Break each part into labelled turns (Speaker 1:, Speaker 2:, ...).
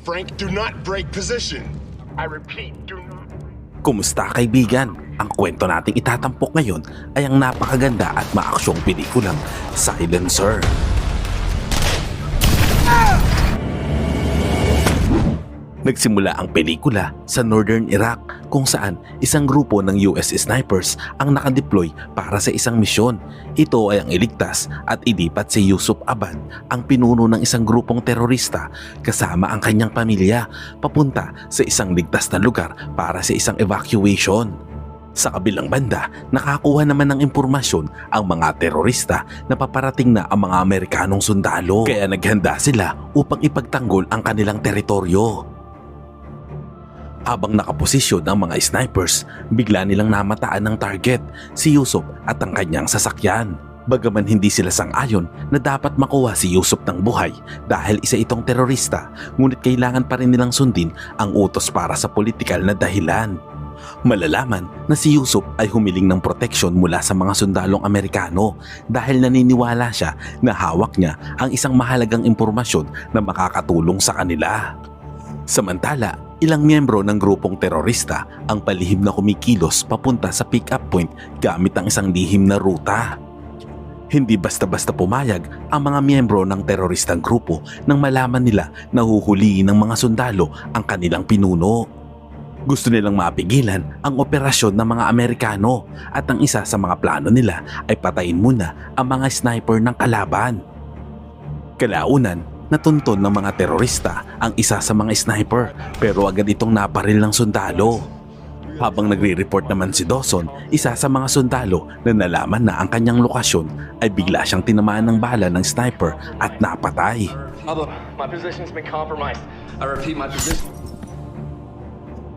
Speaker 1: Frank, do not break position. I repeat, do not.
Speaker 2: Kumusta kaibigan? Ang kwento nating itatampok ngayon ay ang napakaganda at maaksyong pelikulang Silencer. Nagsimula ang pelikula sa Northern Iraq kung saan isang grupo ng US snipers ang nakadeploy para sa isang misyon. Ito ay ang iligtas at ilipat si Yusuf Abad, ang pinuno ng isang grupong terorista kasama ang kanyang pamilya papunta sa isang ligtas na lugar para sa isang evacuation. Sa kabilang banda, nakakuha naman ng impormasyon ang mga terorista na paparating na ang mga Amerikanong sundalo. Kaya naghanda sila upang ipagtanggol ang kanilang teritoryo. Habang nakaposisyon ang mga snipers, bigla nilang namataan ng target, si Yusuf at ang kanyang sasakyan. Bagaman hindi sila sang-ayon na dapat makuha si Yusuf ng buhay dahil isa itong terorista, ngunit kailangan pa rin nilang sundin ang utos para sa politikal na dahilan. Malalaman na si Yusuf ay humiling ng proteksyon mula sa mga sundalong Amerikano dahil naniniwala siya na hawak niya ang isang mahalagang impormasyon na makakatulong sa kanila. Samantala, ilang miyembro ng grupong terorista ang palihim na kumikilos papunta sa pick-up point gamit ang isang lihim na ruta. Hindi basta-basta pumayag ang mga miyembro ng teroristang grupo nang malaman nila na huhuliin ng mga sundalo ang kanilang pinuno. Gusto nilang mapigilan ang operasyon ng mga Amerikano at ang isa sa mga plano nila ay patayin muna ang mga sniper ng kalaban. Kalaunan, natunton ng mga terorista ang isa sa mga sniper pero agad itong naparil ng sundalo. Habang nagre-report naman si Dawson, isa sa mga sundalo na nalaman na ang kanyang lokasyon ay bigla siyang tinamaan ng bala ng sniper at napatay.
Speaker 3: Pablo, my position's been compromised. I repeat, my position.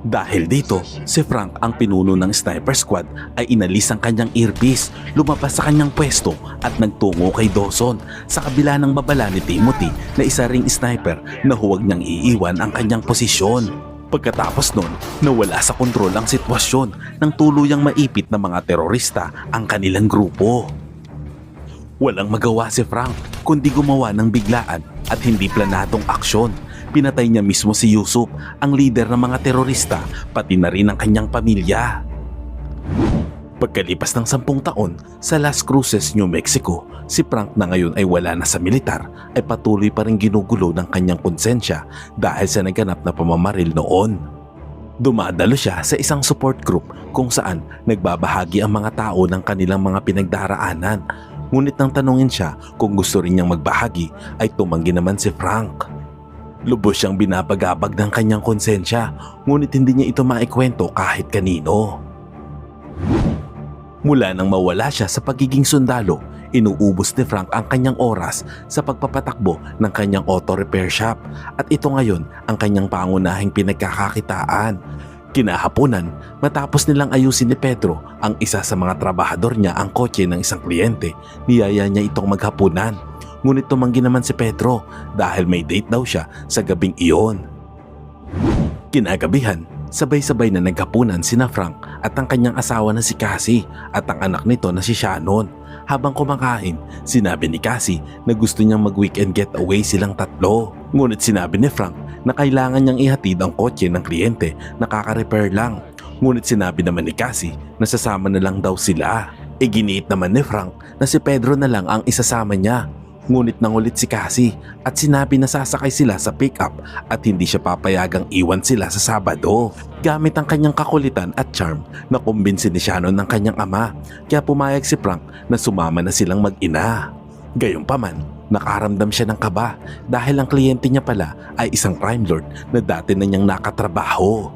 Speaker 2: Dahil dito, si Frank ang pinuno ng sniper squad ay inalis ang kanyang earpiece, lumabas sa kanyang pwesto at nagtungo kay Dawson sa kabila ng babala ni Timothy na isa ring sniper na huwag niyang iiwan ang kanyang posisyon. Pagkatapos nun, nawala sa kontrol ang sitwasyon nang tuluyang maipit ng mga terorista ang kanilang grupo. Walang magawa si Frank kundi gumawa ng biglaan at hindi planadong aksyon. Pinatay niya mismo si Yusuf, ang leader ng mga terorista, pati na rin ang kanyang pamilya. Pagkalipas ng sampung taon sa Las Cruces, New Mexico, si Frank na ngayon ay wala na sa militar ay patuloy pa rin ginugulo ng kanyang konsensya dahil sa naganap na pamamaril noon. Dumadalo siya sa isang support group kung saan nagbabahagi ang mga tao ng kanilang mga pinagdaraanan. Ngunit nang tanungin siya kung gusto rin niyang magbahagi ay tumanggi naman si Frank. Lubos siyang binabagabag ng kanyang konsensya ngunit hindi niya ito maikwento kahit kanino. Mula nang mawala siya sa pagiging sundalo, inuubos ni Frank ang kanyang oras sa pagpapatakbo ng kanyang auto repair shop at ito ngayon ang kanyang pangunahing pinagkakakitaan. Kinahaponan, matapos nilang ayusin ni Pedro ang isa sa mga trabahador niya ang kotse ng isang kliyente, niyaya niya itong maghapunan. Ngunit tumanggi naman si Pedro dahil may date daw siya sa gabing iyon. Kinagabihan, sabay-sabay na naghapunan sina Frank at ang kanyang asawa na si Cassie at ang anak nito na si Shannon. Habang kumakain, sinabi ni Cassie na gusto niyang mag-weekend getaway silang tatlo. Ngunit sinabi ni Frank na kailangan niyang ihatid ang kotse ng kliyente na kaka-repair lang. Ngunit sinabi naman ni Cassie na sasama na lang daw sila. Iginiit naman ni Frank na si Pedro na lang ang isasama niya Ngunit nangulit si Cassie at sinabi na sasakay sila sa pickup at hindi siya papayagang iwan sila sa Sabado. Gamit ang kanyang kakulitan at charm na kumbinsi ni Shannon ng kanyang ama kaya pumayag si Frank na sumama na silang mag-ina. Gayunpaman, nakaramdam siya ng kaba dahil ang kliyente niya pala ay isang crime lord na dati na niyang nakatrabaho.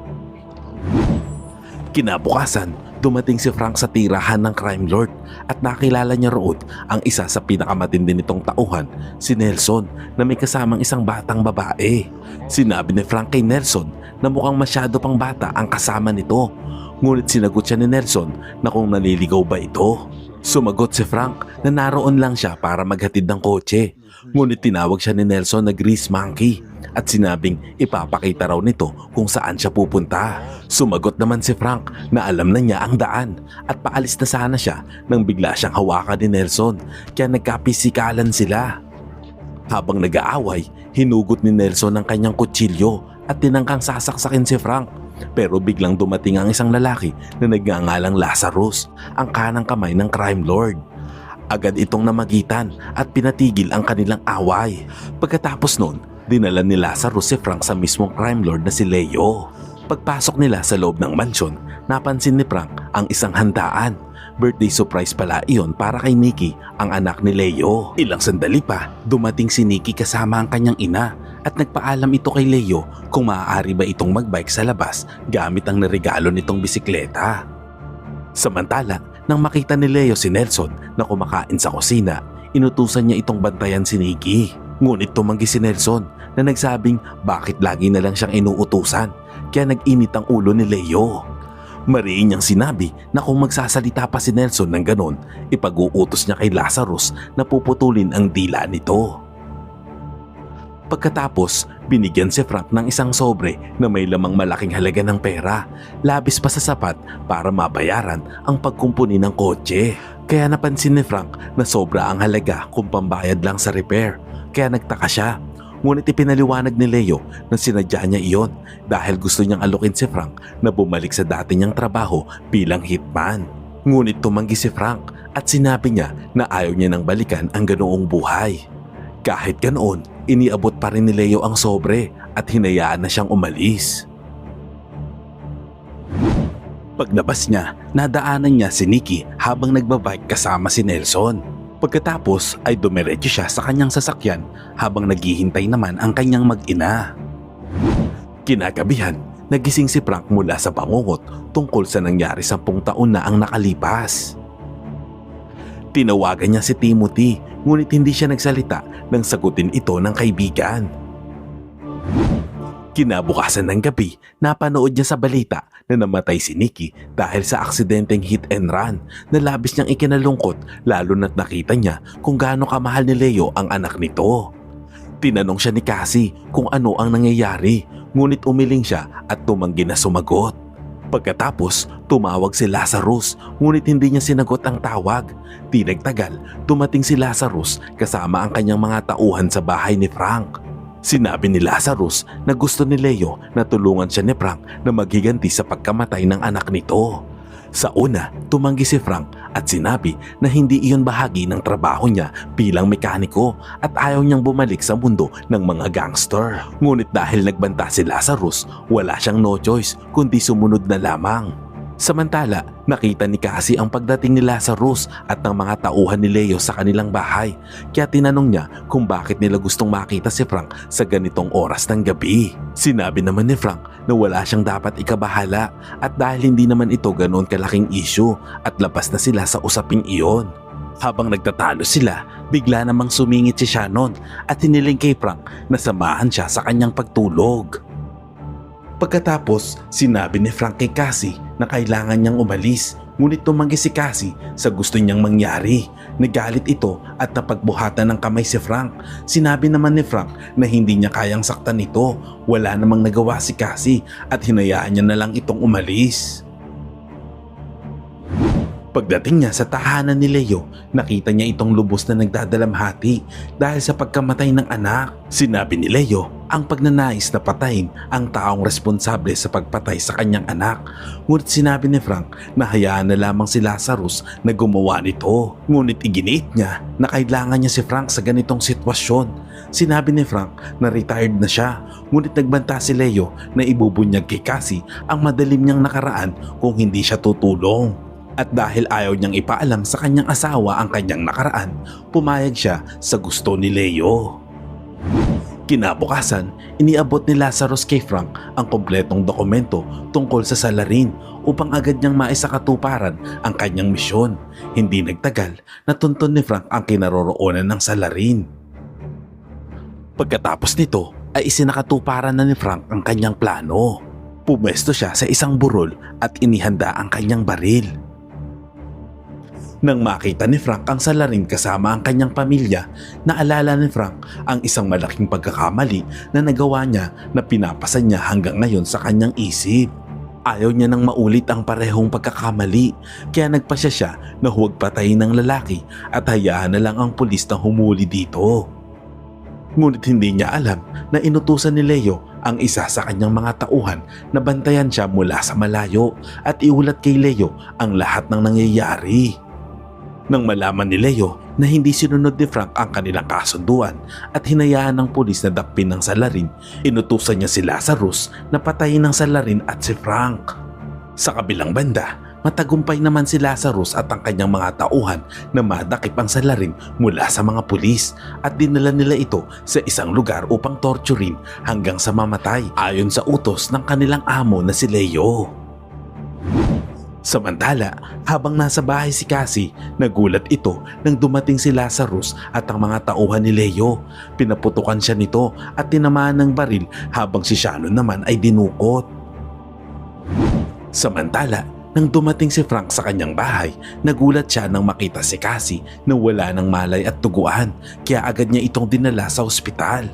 Speaker 2: Kinabukasan, dumating si Frank sa tirahan ng crime lord at nakilala niya roon ang isa sa pinakamatindi nitong tauhan, si Nelson na may kasamang isang batang babae. Sinabi ni Frank kay Nelson na mukhang masyado pang bata ang kasama nito. Ngunit sinagot siya ni Nelson na kung naliligaw ba ito. Sumagot si Frank na naroon lang siya para maghatid ng kotse. Ngunit tinawag siya ni Nelson na Grease Monkey at sinabing ipapakita raw nito kung saan siya pupunta. Sumagot naman si Frank na alam na niya ang daan at paalis na sana siya nang bigla siyang hawakan ni Nelson kaya nagkapisikalan sila. Habang nag-aaway, hinugot ni Nelson ang kanyang kutsilyo at tinangkang sasaksakin si Frank. Pero biglang dumating ang isang lalaki na nagngangalang Lazarus, ang kanang kamay ng crime lord. Agad itong namagitan at pinatigil ang kanilang away. Pagkatapos nun, dinala ni Lazarus si Frank sa mismong crime lord na si Leo. Pagpasok nila sa loob ng mansyon, napansin ni Frank ang isang handaan. Birthday surprise pala iyon para kay Nikki, ang anak ni Leo. Ilang sandali pa, dumating si Nikki kasama ang kanyang ina at nagpaalam ito kay Leo kung maaari ba itong magbike sa labas gamit ang naregalo nitong bisikleta. Samantala, nang makita ni Leo si Nelson na kumakain sa kusina, inutusan niya itong bantayan si Nikki. Ngunit tumanggi si Nelson na nagsabing bakit lagi na lang siyang inuutusan kaya nag-init ang ulo ni Leo. Mariin niyang sinabi na kung magsasalita pa si Nelson ng ganon, ipag-uutos niya kay Lazarus na puputulin ang dila nito. Pagkatapos, binigyan si Frank ng isang sobre na may lamang malaking halaga ng pera, labis pa sa sapat para mabayaran ang pagkumpuni ng kotse. Kaya napansin ni Frank na sobra ang halaga kung pambayad lang sa repair, kaya nagtaka siya. Ngunit ipinaliwanag ni Leo na sinadya niya iyon dahil gusto niyang alukin si Frank na bumalik sa dati niyang trabaho bilang hitman. Ngunit tumanggi si Frank at sinabi niya na ayaw niya nang balikan ang ganoong buhay. Kahit ganoon, iniabot pa rin ni Leo ang sobre at hinayaan na siyang umalis. Paglabas niya, nadaanan niya si Nikki habang nagbabike kasama si Nelson. Pagkatapos ay dumiretso siya sa kanyang sasakyan habang naghihintay naman ang kanyang mag-ina. Kinagabihan, nagising si Frank mula sa bangungot tungkol sa nangyari sampung taon na ang nakalipas. Tinawagan niya si Timothy ngunit hindi siya nagsalita nang sagutin ito ng kaibigan. Kinabukasan ng gabi, napanood niya sa balita na namatay si Nikki dahil sa aksidenteng hit and run na labis niyang ikinalungkot lalo na't nakita niya kung gaano kamahal ni Leo ang anak nito. Tinanong siya ni Cassie kung ano ang nangyayari ngunit umiling siya at tumanggi na sumagot. Pagkatapos, tumawag si Lazarus ngunit hindi niya sinagot ang tawag. Di nagtagal, dumating si Lazarus kasama ang kanyang mga tauhan sa bahay ni Frank. Sinabi ni Lazarus na gusto ni Leo na tulungan siya ni Frank na maghiganti sa pagkamatay ng anak nito. Sa una, tumanggi si Frank at sinabi na hindi iyon bahagi ng trabaho niya bilang mekaniko at ayaw niyang bumalik sa mundo ng mga gangster. Ngunit dahil nagbanta si Lazarus, wala siyang no choice kundi sumunod na lamang. Samantala, nakita ni Cassie ang pagdating ni Lazarus at ng mga tauhan ni Leo sa kanilang bahay. Kaya tinanong niya kung bakit nila gustong makita si Frank sa ganitong oras ng gabi. Sinabi naman ni Frank na wala siyang dapat ikabahala at dahil hindi naman ito ganoon kalaking issue at labas na sila sa usaping iyon. Habang nagtatalo sila, bigla namang sumingit si Shannon at hiniling kay Frank na samahan siya sa kanyang pagtulog. Pagkatapos, sinabi ni Frank kay Cassie na kailangan niyang umalis ngunit tumanggi si Cassie sa gusto niyang mangyari. Nagalit ito at napagbuhatan ng kamay si Frank. Sinabi naman ni Frank na hindi niya kayang saktan ito. Wala namang nagawa si Cassie at hinayaan niya na lang itong umalis. Pagdating niya sa tahanan ni Leo, nakita niya itong lubos na nagdadalamhati dahil sa pagkamatay ng anak. Sinabi ni Leo ang pagnanais na patayin ang taong responsable sa pagpatay sa kanyang anak. Ngunit sinabi ni Frank na hayaan na lamang si Lazarus na gumawa nito. Ngunit iginiit niya na kailangan niya si Frank sa ganitong sitwasyon. Sinabi ni Frank na retired na siya, ngunit nagbanta si Leo na ibubunyag kay Cassie ang madalim niyang nakaraan kung hindi siya tutulong. At dahil ayaw niyang ipaalam sa kanyang asawa ang kanyang nakaraan, pumayag siya sa gusto ni Leo. Kinabukasan, iniabot ni Lazarus kay Frank ang kompletong dokumento tungkol sa salarin upang agad niyang maisakatuparan ang kanyang misyon. Hindi nagtagal, natuntun ni Frank ang kinaroroonan ng salarin. Pagkatapos nito ay isinakatuparan na ni Frank ang kanyang plano. Pumwesto siya sa isang burol at inihanda ang kanyang baril. Nang makita ni Frank ang salarin kasama ang kanyang pamilya, naalala ni Frank ang isang malaking pagkakamali na nagawa niya na pinapasan niya hanggang ngayon sa kanyang isip. Ayaw niya nang maulit ang parehong pagkakamali kaya nagpasya siya na huwag patayin ng lalaki at hayaan na lang ang pulis na humuli dito. Ngunit hindi niya alam na inutusan ni Leo ang isa sa kanyang mga tauhan na bantayan siya mula sa malayo at iulat kay Leo ang lahat ng nangyayari. Nang malaman ni Leo na hindi sinunod ni Frank ang kanilang kasunduan at hinayaan ng pulis na dakpin ng salarin, inutusan niya si Lazarus na patayin ng salarin at si Frank. Sa kabilang banda, matagumpay naman si Lazarus at ang kanyang mga tauhan na madakip ang salarin mula sa mga pulis at dinala nila ito sa isang lugar upang torturin hanggang sa mamatay ayon sa utos ng kanilang amo na si Leo. Samantala, habang nasa bahay si Cassie, nagulat ito nang dumating si Lazarus at ang mga tauhan ni Leo. Pinaputukan siya nito at tinamaan ng baril habang si Shannon naman ay dinukot. Samantala, nang dumating si Frank sa kanyang bahay, nagulat siya nang makita si Cassie na wala ng malay at tuguan kaya agad niya itong dinala sa ospital.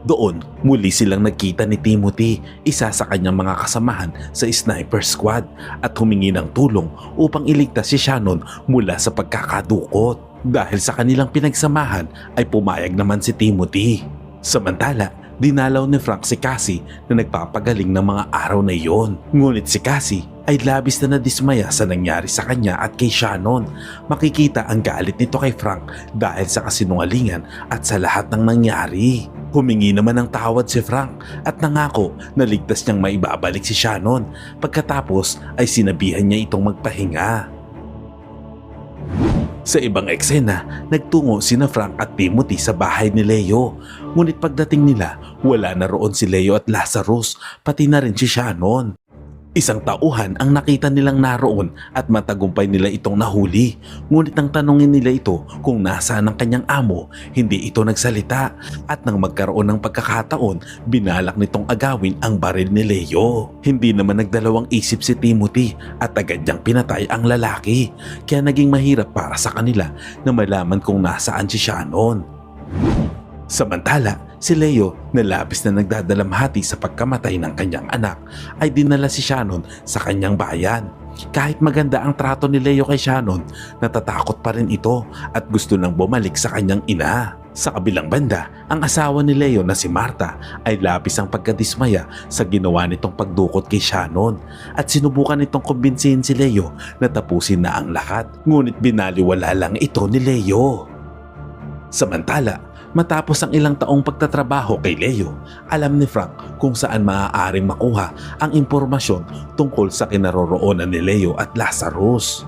Speaker 2: Doon, muli silang nagkita ni Timothy, isa sa kanyang mga kasamahan sa sniper squad at humingi ng tulong upang iligtas si Shannon mula sa pagkakadukot. Dahil sa kanilang pinagsamahan ay pumayag naman si Timothy. Samantala, dinalaw ni Frank si Cassie na nagpapagaling ng mga araw na iyon. Ngunit si Cassie ay labis na nadismaya sa nangyari sa kanya at kay Shannon. Makikita ang galit nito kay Frank dahil sa kasinungalingan at sa lahat ng nangyari. Humingi naman ng tawad si Frank at nangako na ligtas niyang maibabalik si Shannon. Pagkatapos ay sinabihan niya itong magpahinga. Sa ibang eksena, nagtungo sina Frank at Timothy sa bahay ni Leo. Ngunit pagdating nila, wala na roon si Leo at Lazarus, pati na rin si Shannon. Isang tauhan ang nakita nilang naroon at matagumpay nila itong nahuli. Ngunit nang tanungin nila ito kung nasaan ang kanyang amo, hindi ito nagsalita. At nang magkaroon ng pagkakataon, binalak nitong agawin ang baril ni Leo. Hindi naman nagdalawang isip si Timothy at agad niyang pinatay ang lalaki. Kaya naging mahirap para sa kanila na malaman kung nasaan si Shannon. Samantala, si Leo na labis na nagdadalamhati sa pagkamatay ng kanyang anak ay dinala si Shannon sa kanyang bayan. Kahit maganda ang trato ni Leo kay Shannon, natatakot pa rin ito at gusto nang bumalik sa kanyang ina. Sa kabilang banda, ang asawa ni Leo na si Marta ay labis ang pagkadismaya sa ginawa nitong pagdukot kay Shannon at sinubukan nitong kumbinsihin si Leo na tapusin na ang lahat. Ngunit binaliwala lang ito ni Leo. Samantala, matapos ang ilang taong pagtatrabaho kay Leo, alam ni Frank kung saan maaaring makuha ang impormasyon tungkol sa kinaroroonan ni Leo at Lazarus.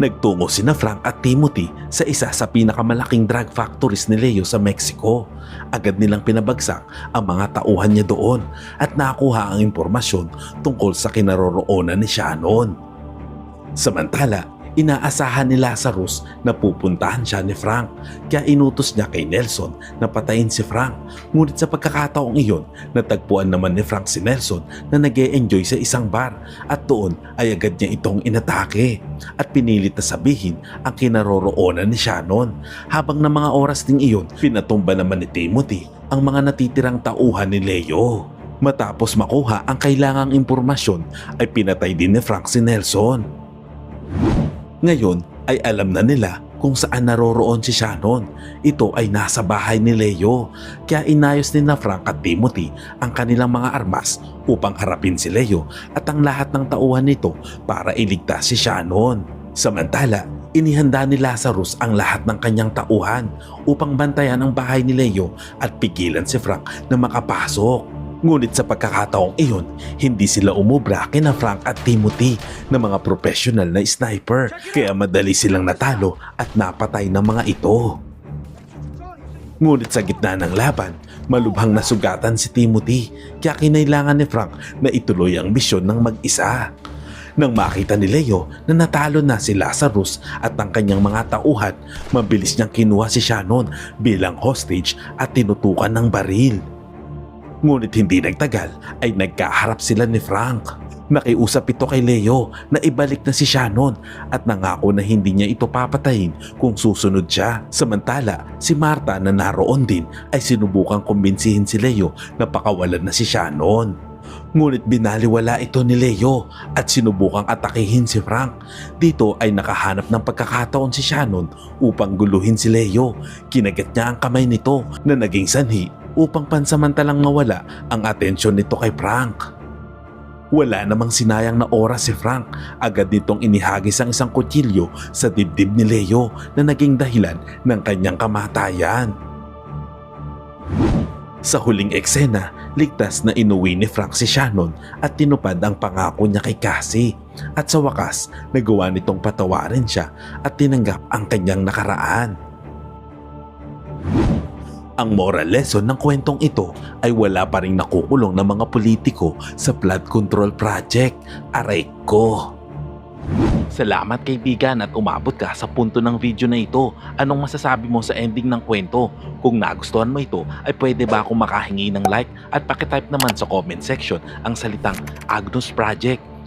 Speaker 2: Nagtungo sina Frank at Timothy sa isa sa pinakamalaking drug factories ni Leo sa Mexico. Agad nilang pinabagsak ang mga tauhan niya doon at nakuha ang impormasyon tungkol sa kinaroroonan ni Shannon. Samantala, inaasahan ni Lazarus na pupuntahan siya ni Frank kaya inutos niya kay Nelson na patayin si Frank. Ngunit sa pagkakataong iyon, natagpuan naman ni Frank si Nelson na nag enjoy sa isang bar at doon ay agad niya itong inatake at pinilit na sabihin ang kinaroroonan ni Shannon. Habang na mga oras ding iyon, pinatumba naman ni Timothy ang mga natitirang tauhan ni Leo. Matapos makuha ang kailangang impormasyon ay pinatay din ni Frank si Nelson. Ngayon ay alam na nila kung saan naroroon si Shannon. Ito ay nasa bahay ni Leo. Kaya inayos ni na Frank at Timothy ang kanilang mga armas upang harapin si Leo at ang lahat ng tauhan nito para iligtas si Shannon. Samantala, inihanda ni Lazarus ang lahat ng kanyang tauhan upang bantayan ang bahay ni Leo at pigilan si Frank na makapasok. Ngunit sa pagkakataong iyon, hindi sila umubra kina Frank at Timothy na mga professional na sniper kaya madali silang natalo at napatay ng mga ito. Ngunit sa gitna ng laban, malubhang nasugatan si Timothy kaya kinailangan ni Frank na ituloy ang misyon ng mag-isa. Nang makita ni Leo na natalo na si Lazarus at ang kanyang mga tauhan, mabilis niyang kinuha si Shannon bilang hostage at tinutukan ng baril. Ngunit hindi nagtagal ay nagkaharap sila ni Frank. Nakiusap ito kay Leo na ibalik na si Shannon at nangako na hindi niya ito papatayin kung susunod siya. Samantala, si Marta na naroon din ay sinubukang kumbinsihin si Leo na pakawalan na si Shannon. Ngunit binaliwala ito ni Leo at sinubukang atakihin si Frank. Dito ay nakahanap ng pagkakataon si Shannon upang guluhin si Leo. Kinagat niya ang kamay nito na naging sanhi upang pansamantalang mawala ang atensyon nito kay Frank. Wala namang sinayang na oras si Frank. Agad nitong inihagis ang isang kutsilyo sa dibdib ni Leo na naging dahilan ng kanyang kamatayan. Sa huling eksena, ligtas na inuwi ni Frank si Shannon at tinupad ang pangako niya kay Cassie. At sa wakas, nagawa nitong patawarin siya at tinanggap ang kanyang nakaraan. Ang moral lesson ng kwentong ito ay wala pa rin nakukulong ng mga politiko sa flood control project. Aray ko! Salamat kaibigan at umabot ka sa punto ng video na ito. Anong masasabi mo sa ending ng kwento? Kung nagustuhan mo ito, ay pwede ba akong makahingi ng like at pakitype naman sa comment section ang salitang Agnus Project.